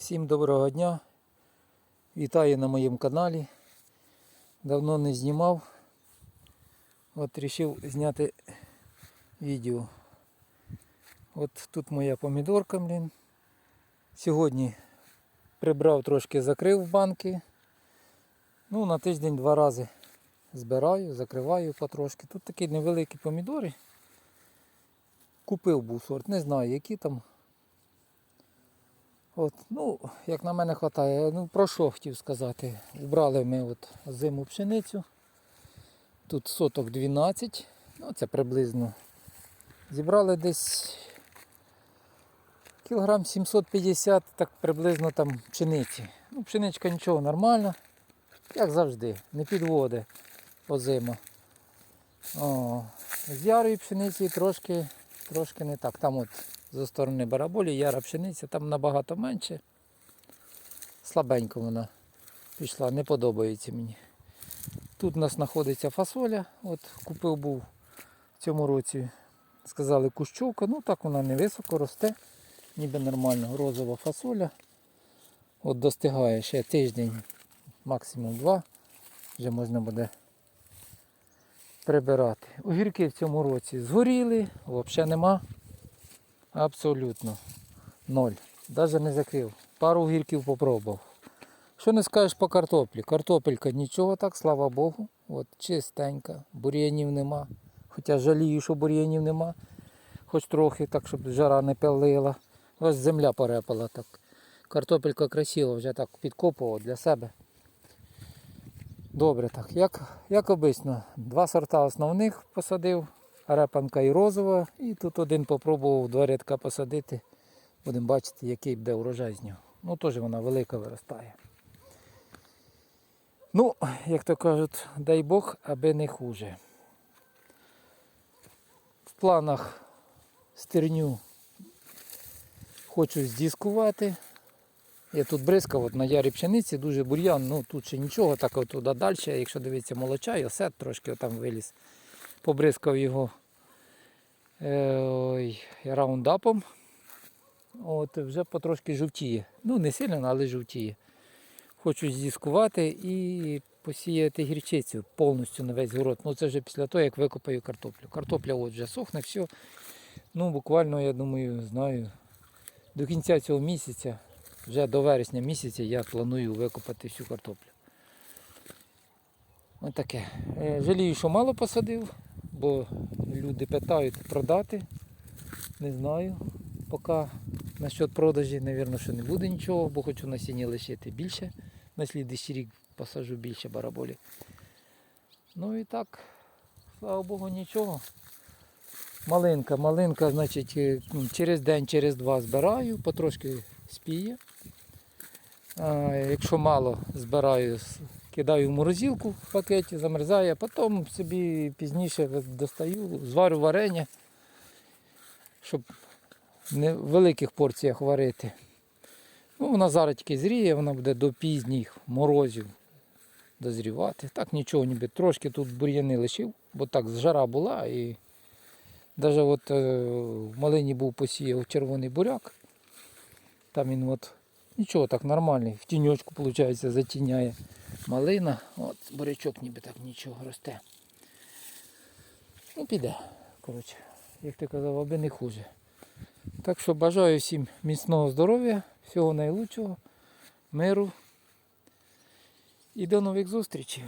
Всім доброго дня. Вітаю на моєму каналі. Давно не знімав. От вирішив зняти відео. От тут моя помідорка, блін. Сьогодні прибрав трошки, закрив банки. Ну, на тиждень два рази збираю, закриваю потрошки. Тут такі невеликі помідори. Купив був сорт, не знаю, які там. От, ну, як на мене вистачає, ну про що хотів сказати. Убрали ми от зиму пшеницю. Тут соток 12, ну це приблизно. Зібрали десь кілограм 750, так приблизно там пшениці. Ну, пшеничка нічого нормальна, як завжди, не підводить озима. О, з ярої пшениці трошки, трошки не так. Там от зі сторони бараболі, яра пшениця, там набагато менше. Слабенько вона пішла, не подобається мені. Тут у нас знаходиться фасоля. От купив був в цьому році. Сказали кущовка, ну так вона не високо росте, ніби нормально. Розова фасоля. От достигає ще тиждень, максимум два. Вже можна буде прибирати. Огірки в цьому році згоріли, взагалі нема. Абсолютно. Ноль. Навіть не закрив. Пару огірків попробував. Що не скажеш по картоплі? Картопелька нічого так, слава Богу. От чистенька, бур'янів нема. Хоча жалію, що бур'янів нема. Хоч трохи, так, щоб жара не пилила. Ось земля порепала так. Картопелька красива, вже так підкопував для себе. Добре так. Як, як обично, два сорта основних посадив, репанка і розова. І тут один попробував два рядка посадити. Будемо бачити, який буде урожай з нього. Ну теж вона велика виростає. Ну, як то кажуть, дай Бог, аби не хуже. В планах стерню хочу здіскувати. Я тут бризкав от на ярі пшениці, дуже бур'ян, ну тут ще нічого, так от туди далі, якщо дивитися молоча, і осет трошки там виліз. Побризкав його ой, раундапом. От вже потрошки жовтіє. Ну не сильно, але жовтіє. Хочу здіскувати і посіяти гірчицю повністю на весь город. Ну це вже після того, як викопаю картоплю. Картопля от вже сохне, все. Ну буквально, я думаю, знаю, до кінця цього місяця, вже до вересня місяця я планую викопати всю картоплю. Ось таке. Е, Жалію, що мало посадив, бо люди питають продати. Не знаю. Поки насчет продажі, мабуть, що не буде нічого, бо хочу насіння лишити більше. На слідчий рік посаджу більше бараболі. Ну і так, слава Богу, нічого. Малинка, малинка, значить, е, ну, через день, через два збираю, потрошки спіє. А, якщо мало збираю, кидаю в морозилку в пакеті, замерзає, потім собі пізніше достаю, зварю варення, щоб не в великих порціях варити. Ну, вона зараз тільки зріє, вона буде до пізніх морозів дозрівати. Так нічого ніби. Трошки тут бур'яни лишив, бо так жара була і навіть от е, в малині був посіяв червоний буряк. Там він от нічого так нормальний. В тіньочку, виходить, затіняє малина. От бурячок ніби так нічого росте. Ну піде. Коротше, як ти казав, аби не хуже. Так що бажаю всім міцного здоров'я, всього найлучшого, миру і до нових зустрічей.